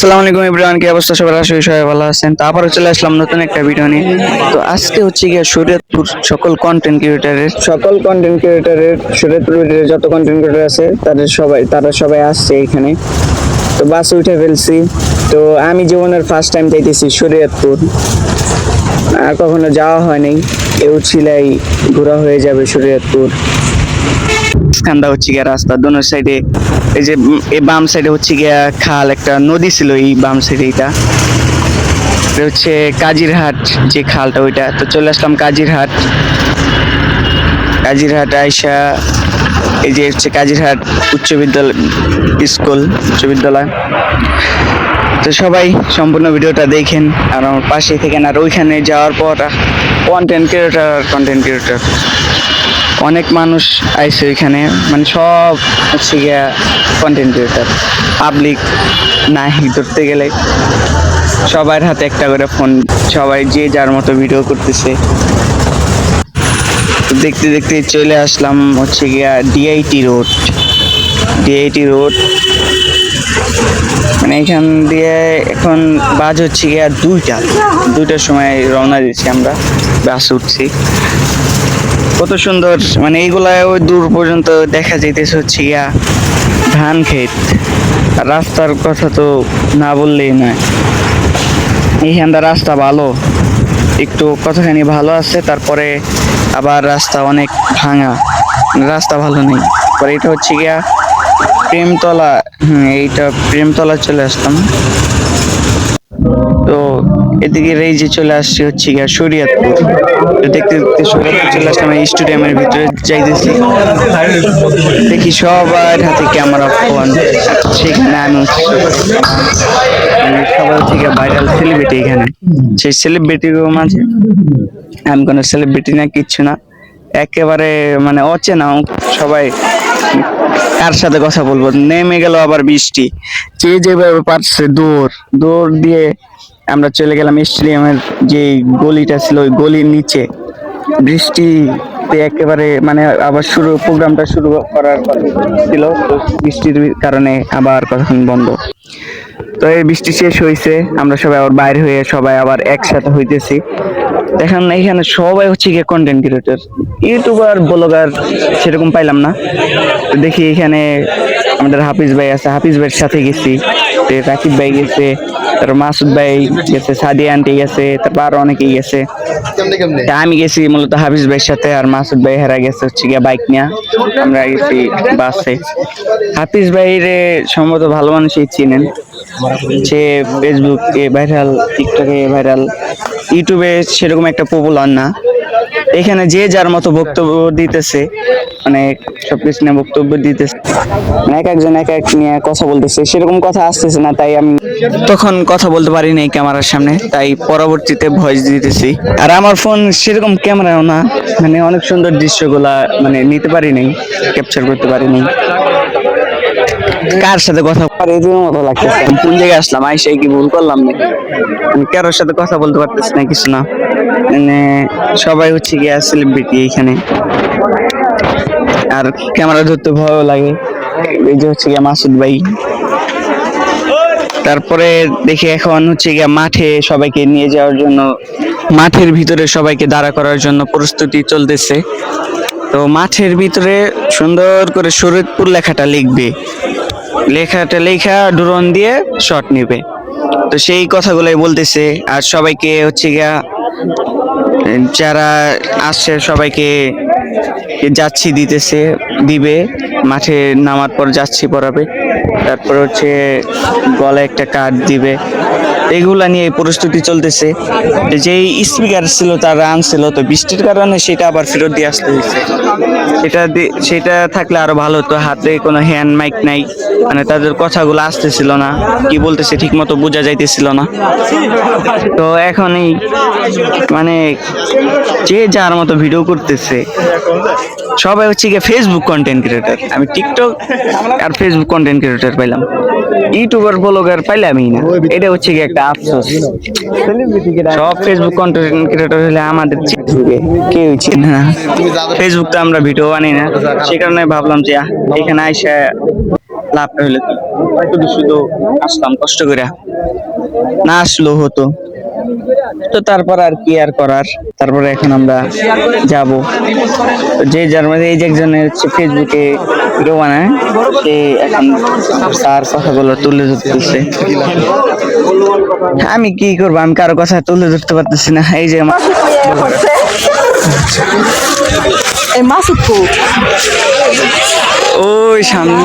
আসসালামু আলাইকুম ইব্রাহিম কি অবস্থা সবার? আশা করি সবাই ভালো আছেন। তারপরে চলে আসলাম নতুন একটা ভিডিও নিয়ে। তো আজকে হচ্ছে গিয়ে শরীয়তপুর সকল কন্টেন্ট ক্রিয়েটারের সকল কন্টেন্ট ক্রিয়েটারের শরীয়তপুরের যত কন্টেন্ট ক্রিয়েটার আছে, তাদের সবাই তারা সবাই আসছে এখানে। তো বাস উঠে ফেলছি। তো আমি জীবনের ফার্স্ট টাইম যাইতেছি শরীয়তপুর। আর কখনো যাওয়া হয়নি। কেউ ছিলাই ঘোরা হয়ে যাবে শরীয়তপুর। খান্দা হচ্ছে গিয়া রাস্তা দোনো সাইডে এই যে এই বাম সাইডে হচ্ছে গিয়া খাল, একটা নদী ছিল এই বাম সাইডে এটা হচ্ছে কাজিরহাট, যে খালটা ওইটা। তো চলে আসলাম কাজিরহাট। কাজিরহাট আইসা, এই যে হচ্ছে কাজিরহাট উচ্চ বিদ্যালয়, স্কুল, উচ্চ বিদ্যালয়। তো সবাই সম্পূর্ণ ভিডিওটা দেখেন, আর আমার পাশে থেকে আর ওইখানে যাওয়ার পর কন্টেন্ট ক্রিয়েটার কন্টেন্ট ক্রিয়েটার অনেক মানুষ আইছে ওইখানে মানে সব হচ্ছে গিয়া কন্টেন্ট ক্রিয়েটার পাবলিক নাই ধরতে গেলে সবার হাতে একটা করে ফোন সবাই যে যার মতো ভিডিও করতেছে। দেখতে দেখতে চলে আসলাম হচ্ছে গিয়া ডিআইটি রোড ডিআইটি রোড মানে এখান দিয়ে এখন বাজ হচ্ছে গিয়া দুইটা, দুইটার সময় রওনা দিচ্ছি আমরা, বাস উঠছি। কত সুন্দর। মানে এইগুলা ওই দূর পর্যন্ত দেখা যাইতেছে হচ্ছে গিয়া ধান ক্ষেত। রাস্তার কথা তো না বললেই নয়। এইখানটা রাস্তা ভালো। একটু কতখানি ভালো আছে, তারপরে আবার রাস্তা অনেক ভাঙা। রাস্তা ভালো নেই। পরে এটা হচ্ছে গিয়া প্রেমতলা। হুম, এইটা প্রেমতলা চলে আসতাম। তো এদিকে এই যে চলে আসছে হচ্ছে গিয়া শরীয়তপুর। দেখতে দেখতে শরীয়তপুর চলে আসলাম, এই স্টেডিয়ামের ভিতরে যাইতেছি। দেখি সবার হাতে ক্যামেরা ফোন, সেখানে আমি সবার থেকে ভাইরাল সেলিব্রিটি এখানে। সেই সেলিব্রিটির মাঝে আমি কোনো সেলিব্রিটি না, কিচ্ছু না। একেবারে মানে অচেনা, সবাই কার সাথে কথা বলব? নেমে গেল আবার বৃষ্টি যে যেভাবে পারছে, দৌড়। দৌড় দিয়ে আমরা চলে গেলাম স্টেডিয়ামের যে গলিটা ছিল, ওই গলির নিচে। বৃষ্টিতে একেবারে মানে আবার শুরু, প্রোগ্রামটা শুরু করার ছিল। তো বৃষ্টির কারণে আবার কতক্ষণ বন্ধ। তো এই বৃষ্টি শেষ হয়েছে। আমরা সবাই আবার বাইরে হয়ে সবাই আবার একসাথে হইতেছি। দেখেন এখানে সবাই হচ্ছে গিয়ে কন্টেন্ট ক্রিয়েটর ইউটিউবার ব্লগার সেরকম পাইলাম না। দেখি এখানে আমাদের হাফিজ ভাই আছে। হাফিজ ভাইয়ের সাথে গেছি। রাকিব ভাই গেছে তারপর মাসুদ ভাই গেছে সাদিয়া আন্টি গেছে তারপর আরও অনেকেই গেছে। আমি গেছি মূলত হাফিজ ভাইয়ের সাথে আর মাসুদ ভাই হেরা গেছে হচ্ছে গিয়ে বাইক নিয়ে। আমরা গেছি বাসে। হাফিজ ভাইরে সম্ভবত ভালো মানুষই চিনেন। সে ফেসবুকে ভাইরাল টিকটকে ভাইরাল ইউটিউবে সেরকম একটা পপুলার না। এখানে যে যার মতো বক্তব্য দিতেছে মানে সবকিছু নিয়ে বক্তব্য দিতেছে। মানে এক একজন এক এক নিয়ে কথা বলতেছে, সেরকম কথা আসতেছে না, তাই আমি তখন কথা বলতে পারি নাই ক্যামেরার সামনে, তাই পরবর্তীতে ভয়েস দিতেছি। আর আমার ফোন সেরকম ক্যামেরাও না মানে অনেক সুন্দর দৃশ্যগুলা মানে নিতে পারি নাই ক্যাপচার করতে পারি নাই। কার সাথে কথা পারে মতো লাগতেছে। আমি কোন জায়গায় আসলাম? আইসাই কি ভুল করলাম নাকি? আমি কারোর সাথে কথা বলতে পারতেছি না কিছু না। মানে সবাই হচ্ছে গিয়া সেলিব্রিটি এইখানে। আর ক্যামেরা ধরতে ভয়ও লাগে। এই যে হচ্ছে গিয়া মাসুদ ভাই। তারপরে দেখি এখন হচ্ছে গিয়া মাঠে সবাইকে নিয়ে যাওয়ার জন্য মাঠের ভিতরে সবাইকে দাঁড়া করার জন্য প্রস্তুতি চলতেছে। তো মাঠের ভিতরে সুন্দর করে শরীরপুর লেখাটা লিখবে। লেখাটা লেখা, ড্রোন দিয়ে শট নেবে। তো সেই কথাগুলোই বলতেছে। আর সবাইকে হচ্ছে গিয়া, যারা আসছে সবাইকে যাচ্ছি দিতেছে, দিবে। মাঠে নামার পর যাচ্ছি পড়াবে। তারপর হচ্ছে গলায় একটা কার্ড দিবে। এগুলা নিয়ে প্রস্তুতি চলতেছে। যেই স্পিকার ছিল, তারা আনছিল তো বৃষ্টির কারণে সেটা আবার ফেরত দিয়ে আসতে হয়েছে। সেটা সেটা থাকলে আরও ভালো হতো, হাতে কোনো হ্যান্ড মাইক নাই মানে তাদের কথাগুলো আসতেছিল না, কি বলতেছে ঠিক মতো বোঝা যাইতেছিল না। তো এখন এই মানে যে যার মতো ভিডিও করতেছে সবাই হচ্ছে গিয়ে ফেসবুক কন্টেন্ট ক্রিয়েটার আমি টিকটক আর ফেসবুক কন্টেন্ট ক্রিয়েটার পাইলাম। ইউটিউবার ব্লগার পাইলামই না। এটা হচ্ছে গিয়ে একটা আফসোস। সব ফেসবুক কন্টেন্ট ক্রিয়েটার হলে আমাদের কেউ চিনে না। ফেসবুক তো আমরা ভিডিও বানাই না। সে কারণে ভাবলাম যে এখানে আইসা লাভটা হইল কি শুধু আসলাম কষ্ট করে। না আসলেও হতো। তো তারপর আর কি আর করার? তারপরে এখন আমরা যাব। যে যার মধ্যে এই যে একজনের হচ্ছে ফেসবুকে ভিডিও বানায় সে এখন তার কথাগুলো তুলে ধরতেছে। আমি কি করব? আমি কারও কথা তুলে ধরতে পারতেছি না। এই যে আমার এই ওই সামনে।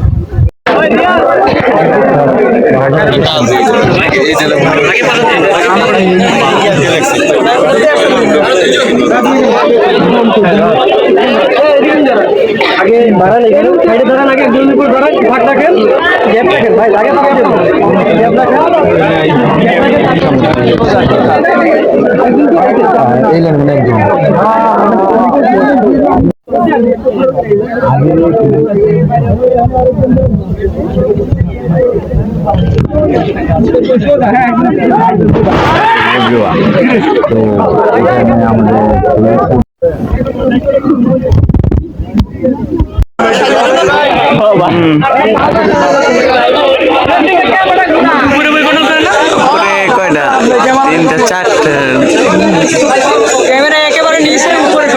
সাইডে দাঁড়ান আগে একজন উপর দাঁড়ান ফাঁক রাখেন গ্যাপ রাখেন ভাই আগে থাকেন গ্যাপ রাখেন এই লেন মানে একজন তো এখানে আমাদের উপরে কয়টা তিনটা চারটা ক্যামেরা একেবারে নিচে উপরে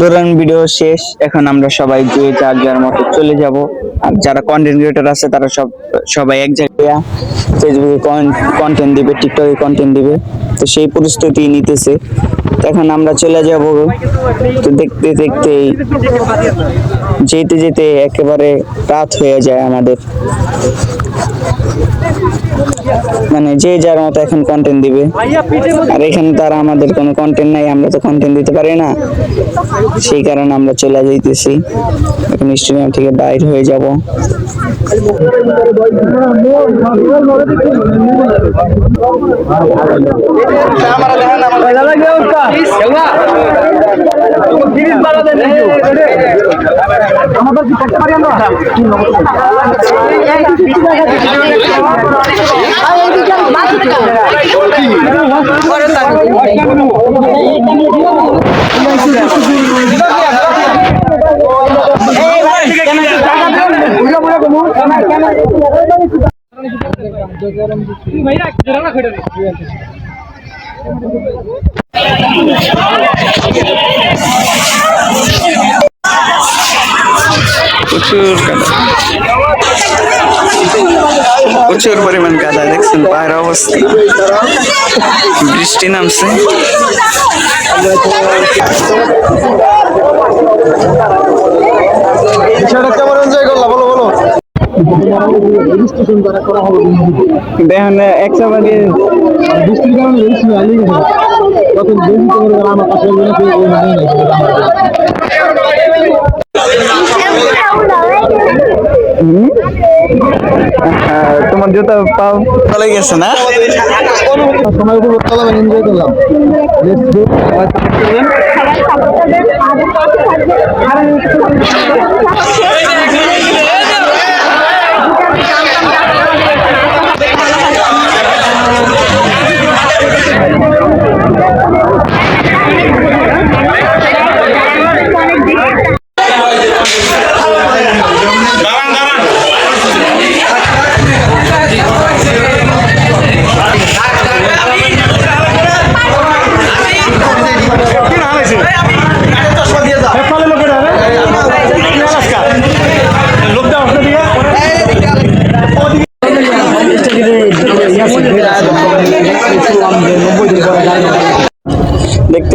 দৌড়ান ভিডিও শেষ, এখন আমরা সবাই যে যার যার মতো চলে যাব। আর যারা কন্টেন্ট ক্রিয়েটর আছে, তারা সব, সবাই এক জায়গায় ফেসবুকে কন্টেন্ট দিবে টিকটকে কন্টেন্ট দিবে। তো সেই পরিস্থিতি নিতেছে। এখন আমরা চলে যাব তো দেখতে দেখতেই যেতে যেতে একেবারে রাত হয়ে যায় আমাদের। মানে যে যার মতো এখন কন্টেন্ট দিবে। আর এখানে তারা আমাদের কোনো কন্টেন্ট নাই, আমরা তো কন্টেন্ট দিতে পারি না। সেই কারণে আমরা চলে যাইতেছি। এখন স্টেডিয়াম থেকে বাইর হয়ে যাব। আমাদের প্রচুর কাদা। প্রচুর পরিমাণ কাদা দেখছেন পায়ের অবস্থা। বৃষ্টি নামছে। কেমন এনজয় বলো বলো। দেখেন একশো বাগে বৃষ্টির কারণে বেশি করে আমার তোমার জুতা পাও। চলে গেছে না? সময় উপভোগ করলাম এনজয় করলাম।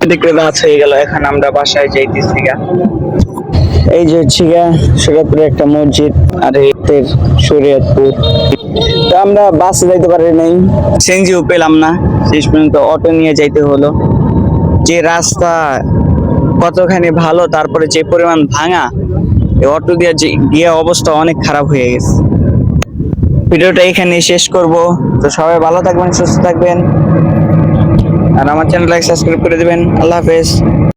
দেখতে রাত হয়ে গেল। এখন আমরা বাসায় যাইতেছি গা। এই যে হচ্ছে গা, শরীয়তপুরে একটা মসজিদ আর এর শরীয়তপুর। তো আমরা বাসে যাইতে পারি নাই, সেনজিও পেলাম না। শেষ পর্যন্ত অটো নিয়ে যাইতে হলো। যে রাস্তা কতখানি ভালো, তারপরে যে পরিমাণ ভাঙা অটো দিয়ে যে গিয়ে অবস্থা অনেক খারাপ হয়ে গেছে। ভিডিওটা এখানে শেষ করব। তো সবাই ভালো থাকবেন, সুস্থ থাকবেন। আর আমার চ্যানেল লাইক সাবস্ক্রাইব করে দেবেন। আল্লাহ হাফেজ।